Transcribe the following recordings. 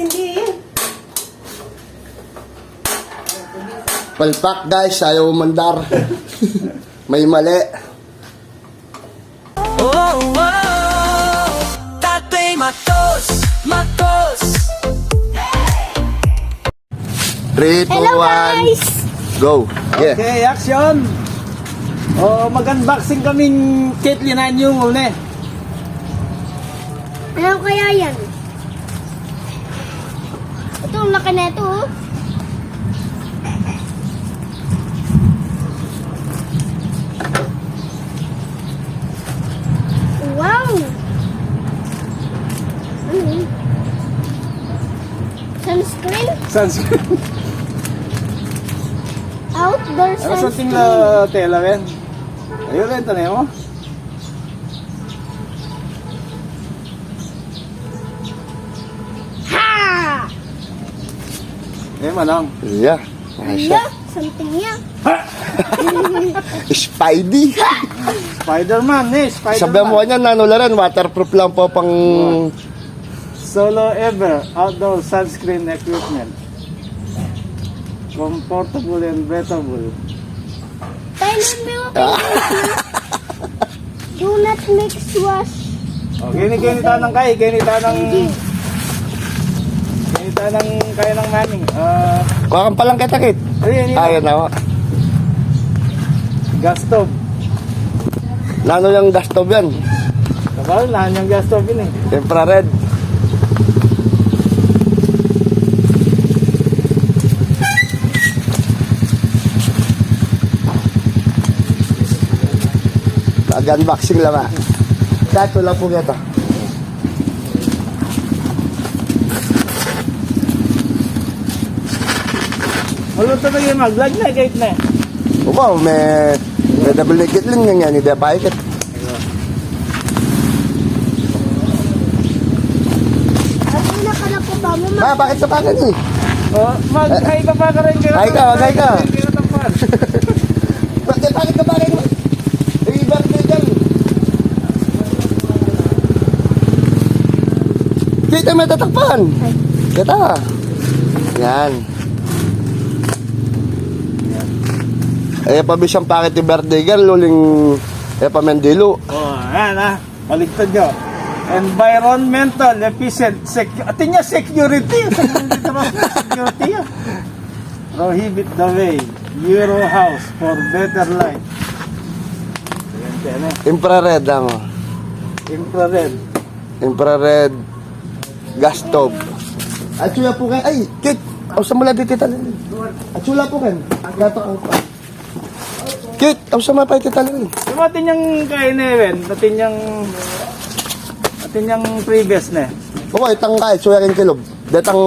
Hindi yun. Palpak guys, ayaw umandar. May mali. Oh, oh, Tatay Matos, Matos 3, 2, 1, go. Yeah. Okay, action! Oh, mag-unboxing kaming Caitlyn na yung uli. Ano kaya yan? Ito, ang laki na ito. oh. Wow! Ano yun? Sunscreen? Sunscreen. Outdoor Ano sa sunscreen. na tela rin? Ayun rin, tanay mo. Ha! Eh, manang. Yeah. Nice Yeah, something yeah. Spidey. Spider-Man, eh, Spider-Man. Sabi mo niya, nanularan, waterproof lang po pang... Solo ever outdoor sunscreen equipment. Comfortable and breathable. Do not mix wash. Oh, kini-kinita ng kay, kinita ng... Kinita ng kaya ng maning. Ah, Kuha palang kitakit. ayun, yun. Ayun na. Gas stove. Nano yung gas stove yan? Kapal, lahan yung gas stove yun eh. Infrared. Nag-unboxing lang ah. Kahit wala po ito. Wala to kayo mag-vlog na, kahit na. Wow, may may double naked lang yan yan. Hindi pa ikit. At pinaka na po ba mo Ma, bakit sa pakin eh? Oh, mag-hi ka pa ka rin. Hi ka, hi ka. Bakit, bakit ka mo? Eh, birthday dyan. Kita may tatakpan. Kita. Yan. Eh, pabisang yung birthday girl, luling eh, pamendilo. Oh, yan ah. Baligtad nyo. Environmental efficient security. Atin niya security. security yan. Prohibit the way. Euro house for better life. Ayan, yan eh. Infrared lang. oh. Infrared. Infrared gas stove. At sula po kayo. Ay, Kit! Ausa mo lang dito talin. At sula po kayo. Gato ko pa. Kit! Ausa mo pa ito talin. Yung atin yung kain na yun. Atin yung... Atin yung previous na. Oo, itang kahit suya rin kilog. Datang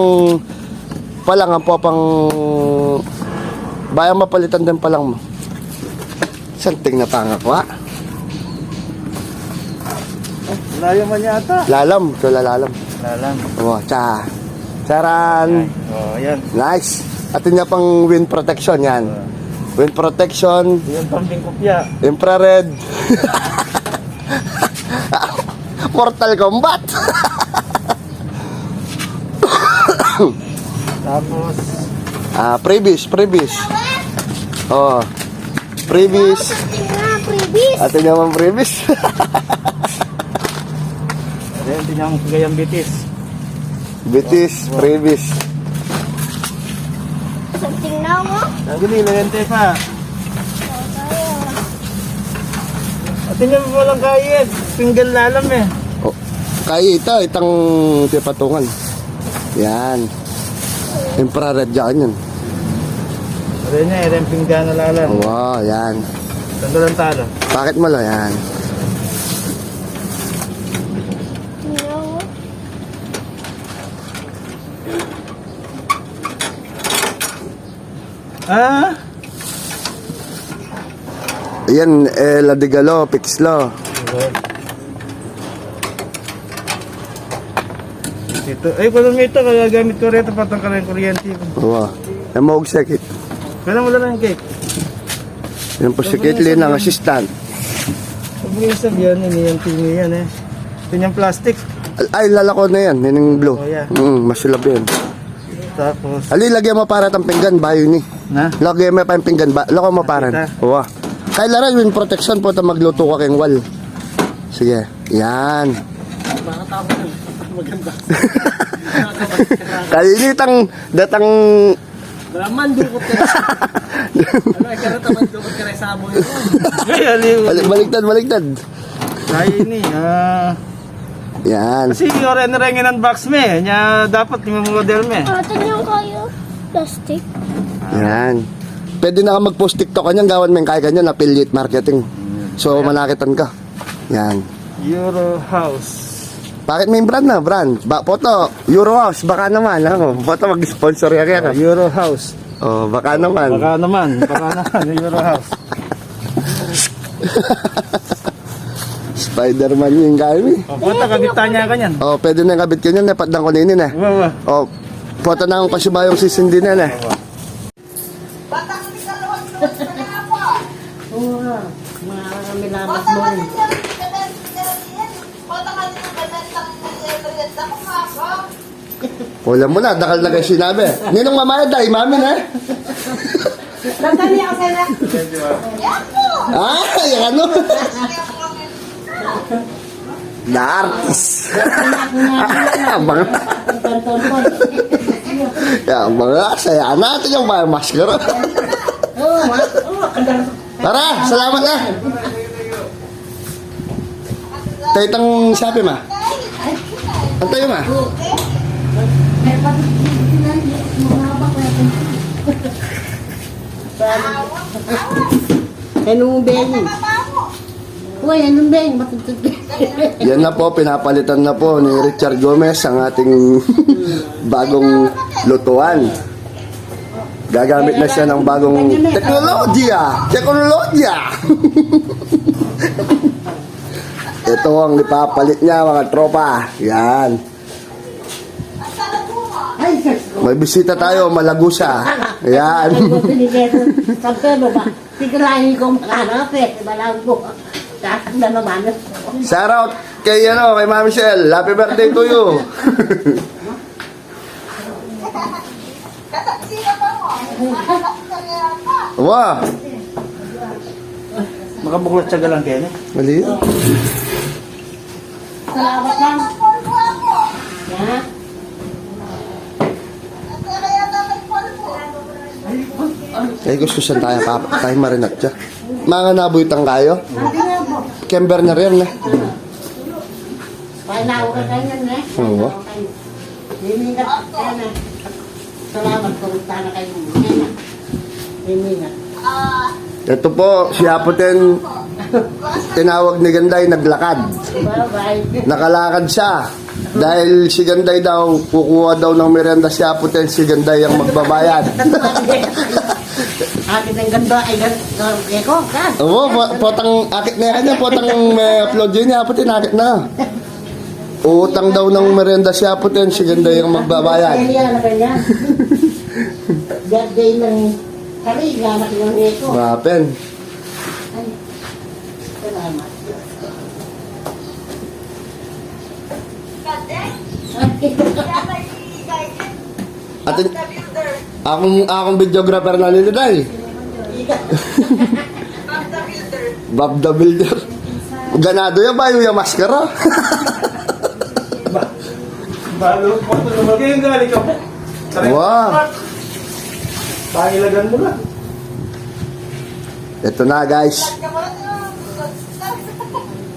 palang ang po pang bayang mapalitan din palang mo. Santing na tanga ko ha. Layo man yata. Lalam, ito lalalam. Lalang. Oo, tsa. Charan. Oh, yan. Nice. At niya pang wind protection yan. Wind protection, Yung pambing kopya. infrared. Mortal Kombat. Tapos... ah, previous, previous. Oh. Previous. Previous. Atin naman previous. Ayan, din yung gayang bitis. Bitis, previous. Something na mo. Naguli, lente pa. Atin yung walang kayet. Single lalam eh. Oh, kaya ito, itang tipatungan. Yan. Infrared dyan yan. Ayan niya, ayan pinggan na lalam. Wow, yan. Tanggal ang talo. Bakit mo lang yan? Ah? Yan, eh, ladigalo, pixlo. Ito. Ay, kung ito, kaya gamit ko rito patang ka rin kuryente. Wow. Yan mo sekit. Kaya wala na yung cake. Yan po si Caitlyn, ang assistant. Yung sabihan, ini yung tingi yan eh. Ito yung plastic. Ay, lalako na yan. Yan yung blue. Oh, yeah. Mm, masulab yan. Tapos, Ali, lagyan mo para tang pinggan, bayo ni. Na? Lagyan mo pa yung pinggan, ba? Lako mo para. Kita. Oo. Kaya lara, yung protection po, ta magluto ka kayong wall. Sige, yan. Kainitang, datang, Raman, dukot ka na. Ano, ay karata man dukot ka na sa yun. Balik, baliktad, baliktad. Kaya ni, ah... Yan. Kasi yung ren-rengin ng box me, nya dapat yung model me. Atin yung kayo. Plastic. Yan. Pwede na ka mag-post TikTok kanyan, gawan mo yung kaya kanyan, affiliate marketing. So, malakitan ka. Yan. Euro House. Bakit may brand na? Brand. Ba, photo. Eurohouse. Baka naman. Ako. Photo mag-sponsor ka kaya ka. Euro House. Oh, baka naman. Baka naman, baka naman, Euro House. Spider-Man yung kaya mo eh. O, puta, kabitan niya ka niyan. Oh, pwede na yung kabit kanyan. Dapat lang kuninin eh. Wow, wow. Oh, photo na akong pasibayong sisindi na eh. Oo Wala mo na. Dakal na kayo sinabi. Ninong mamaya dahil mami na. Nagkali ako sa'yo. Ah, yung ano? Na artist. Abang. Ya, mga saya natin yung mga maskara. Oo, ma. Oo, kandang. Tara, salamat na. Tayo itang sabi ma. Ang tayo ma. Anong beng? Uy, anong beng? Matutod Yan na po, pinapalitan na po ni Richard Gomez ang ating bagong lutuan. Gagamit na siya ng bagong teknolohiya. Teknolohiya! Ito ang ipapalit niya mga tropa. Yan. May bisita tayo, Malagusa. Yan. Sabi ba? Sigurahin kong ano, pwede ba lang po? Tapos na naman. Shout out kay ano, kay Mami Michelle. Happy birthday to you. wow. Makabuklat siya galang kaya niya. Mali. Salamat lang. Ha? Ay gusto siya tayo kap tayo marinat siya. Mga nabuitang kayo. Kember na rin eh. Painaw ka ganyan eh. Oo. Himingat ka na. Salamat kung sana kayo. Himingat. Ito po, si Apoten, tinawag ni Ganday, naglakad. Nakalakad siya. Dahil si Ganday daw, kukuha daw ng merenda si Apoten, si Ganday ang magbabayad. Akin ang ganda ay ganda. Ka. Oo, po- potang akit na yan, potang may upload yun niya, Apoten, akit na. Utang daw ng merenda si Apoten, si Ganday ang magbabayad. Birthday ng kami, gamat ng Eko. Mapen. Atin, akong, akong videographer na nila dahil. Bob the Builder. Ganado yan ba yung maskara? Balo, na mag yung galing ka po. Wow. Pangilagan mo na. Ito na guys.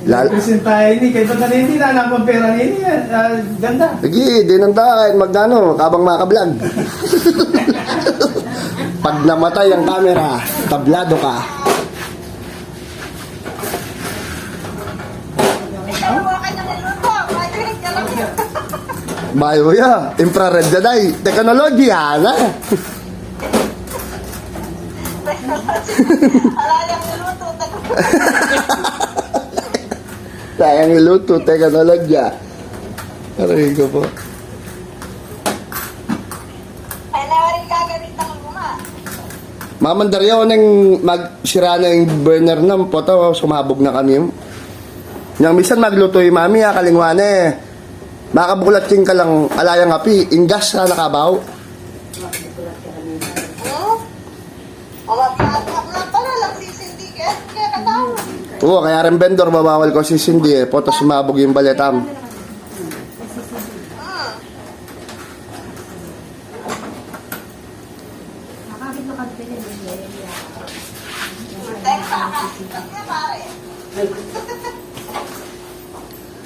Lal Presentahin ni, kay Pata Nini na, nakapang pera nini. ah, ganda. Sige, di nang kahit magdano, kabang makablog. Pag namatay ang camera, tablado ka. Bayo ya, infrared ya day, teknologi ya na. Sayang iluto, teknologi ya. Aray ko po. Mamandar yun nang magsira na yung burner na poto, sumabog na kami. Yang misan magluto yung mami ha, kalingwane. Makabukulating ka lang alayang api, ingas ka nakabaw. Oo, kaya rin vendor, babawal ko si Cindy eh. Poto sumabog yung baletam.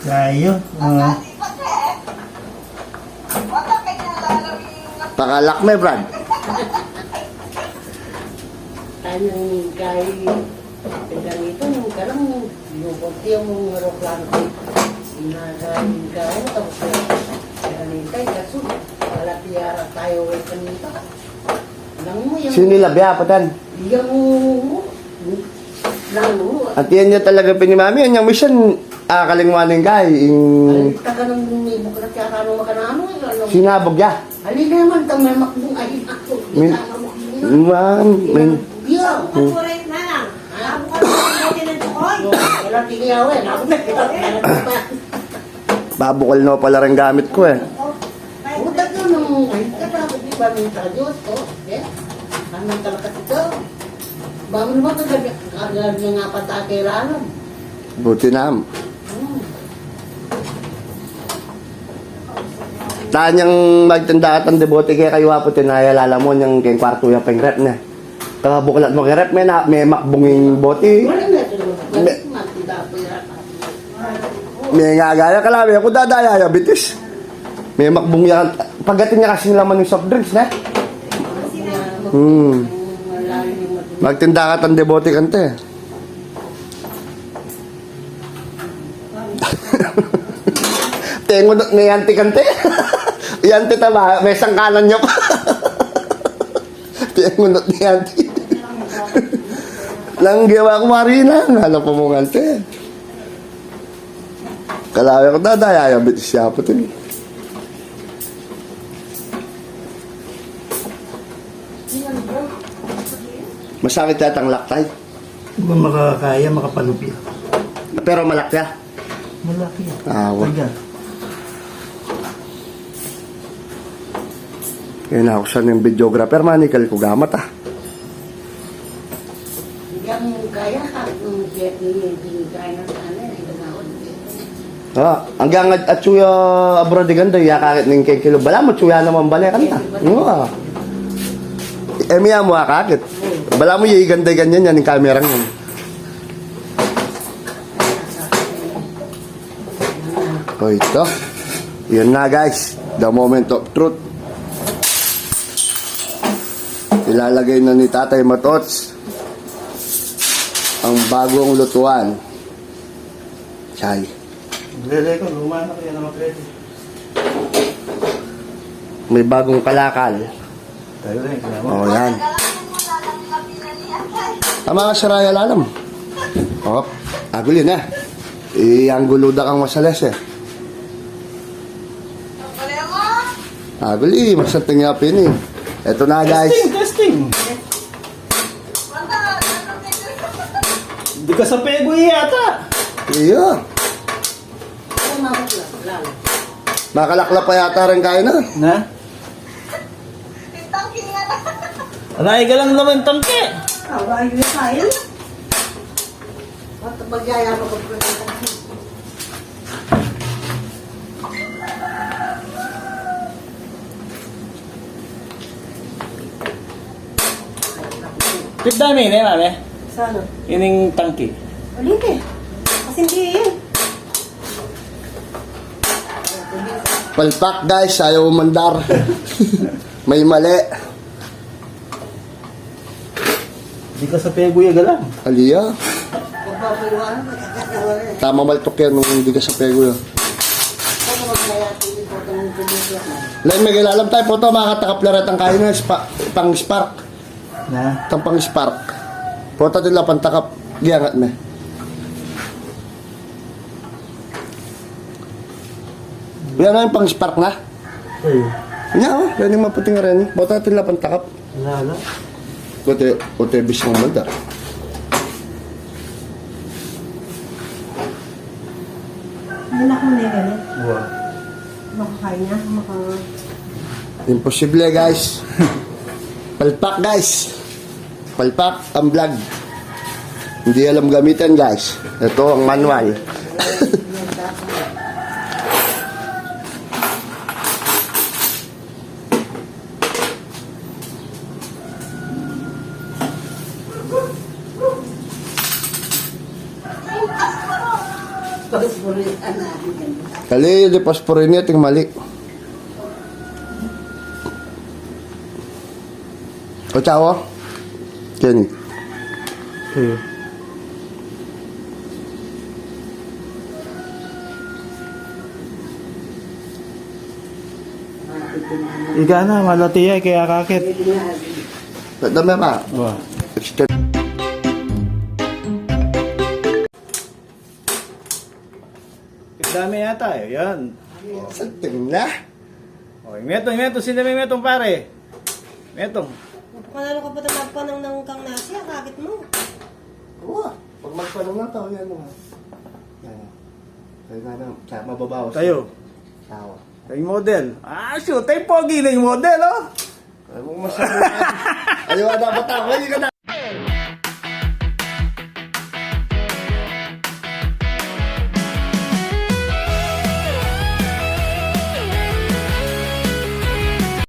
Tayo. Uh, Pakalak me, Brad. Tanong kay ganito nung karang lubog yung aeroplano ko. Sinagaling ka ano tapos ganito kaso wala tiyara tayo ay kanito. Alam mo yung Sinilabya, patan. yung lang mo. At yan niya talaga pinimami. Yan yung mission, akalingwanin ka. Yung Taga nang lumibog na tiyara nung makanano. Ano? sinabog ya. Halina naman tang may makbong ay ako. Min- Ma'am, min- Biyaw. Correct na lang. Alam ko natin ng tukoy. Wala tingiyawin. Ako na kita. babukal na pala rin gamit ko eh. Utak na nung ay kata di ba Diyos ko? Eh? Anong talaga ito? Bangon mo ka agad niya nga. Buti na. Tanyang magtanda at ang debote kaya kayo wapo tinayalala mo niyang kwarto yung pengrep niya. Kaya bukalat mo kay rep, may, na, may makbunging bote. Wala na ito naman. Balik man, tidak po yan. May nga gaya kalabi. Ako dadaya ya, bitis. May makbung yan. Pagdating niya kasi laman yung soft drinks na. Hmm. Magtinda ka tang debote kante. Tengo na may anti kante. Yanti tama, may sangkalan niya pa. Tengo na ni anti. Lang gawa ko marina, hala pa mo kante. Kalawi ko dadaya, bitis siya po tin. Masakit yata ang laktay. Hindi ba makakaya, makapalupi? Pero malakya. Malaki. Ah, wa. Taga. Kaya na ako siya ng videographer, manikal ko gamat ah. Yang kaya ka nung jet ni binigay ng ano eh. ganaon. Ah, hanggang at, at suya abroad di ganda, ya kakit ng kay kilo. Bala mo, suya naman bala kanta. Oo ah. Eh, miya mo kakit. Bala mo yung ganda ganyan yan, yung camera yan. Oh, ito. Yun na guys, the moment of truth. Ilalagay na ni Tatay Matots ang bagong lutuan. Chay. Lele ko, luma na kaya na makredi. May bagong kalakal. Tayo rin, kaya mo. Oh, yan. Tama ka, Saraya Lalam. Oh, agul yun eh. Ang guluda kang masales eh. Agul eh, masating yapin eh. Eto na guys. Testing, testing. Hindi ka sa pego yata. Iya. Makalakla pa yata rin kayo na. Na? Aray ka lang naman tangke. Awa, yun tayo. At magyaya mo ko Tip dami na mami. Sana. Ining tangke. Ulit eh. Kasi hindi yun. Palpak guys, ayaw umandar. May mali. Hindi ka sa pego yaga lang. Aliya. Tama maltok yan nung hindi ka sa pego yun. Lain may kilalam tayo po ito, makakatakaplarat ang kain na spa, pang spark. Na? Tang pang spark. Pota nila pantakap. Giyangat me. Yan na yung pang spark na. Ay, Nya oh, yan yung maputing rin. Pota nila pantakap. wala. Kote, kote bis ng mandar. Anak mo na ganun. Wow. makakain niya. Maka... Imposible guys. Palpak guys. Palpak ang vlog. Hindi alam gamitan guys. Ito ang manual. Kali, di pasporin niya, ting mali. O tsawa? Kenny. Okay. Ika na, malati ay kaya kakit. Dami pa. Wow. Dami yata eh. Yan. Santing na. Okay, metong, metong. Sino may metong pare? Metong. Panalo ka pa tatapang ng ng kang nasi, kakit mo. Oo. Pag magpanong na tao, yan mga. Yan. Kaya nga na, kaya mababawas. Tayo. Tawa. Tayo model. Ah, shoot. Tayo pogi na yung model, oh. Ay, mo masabi. Ayaw na, bata. Hindi ka na.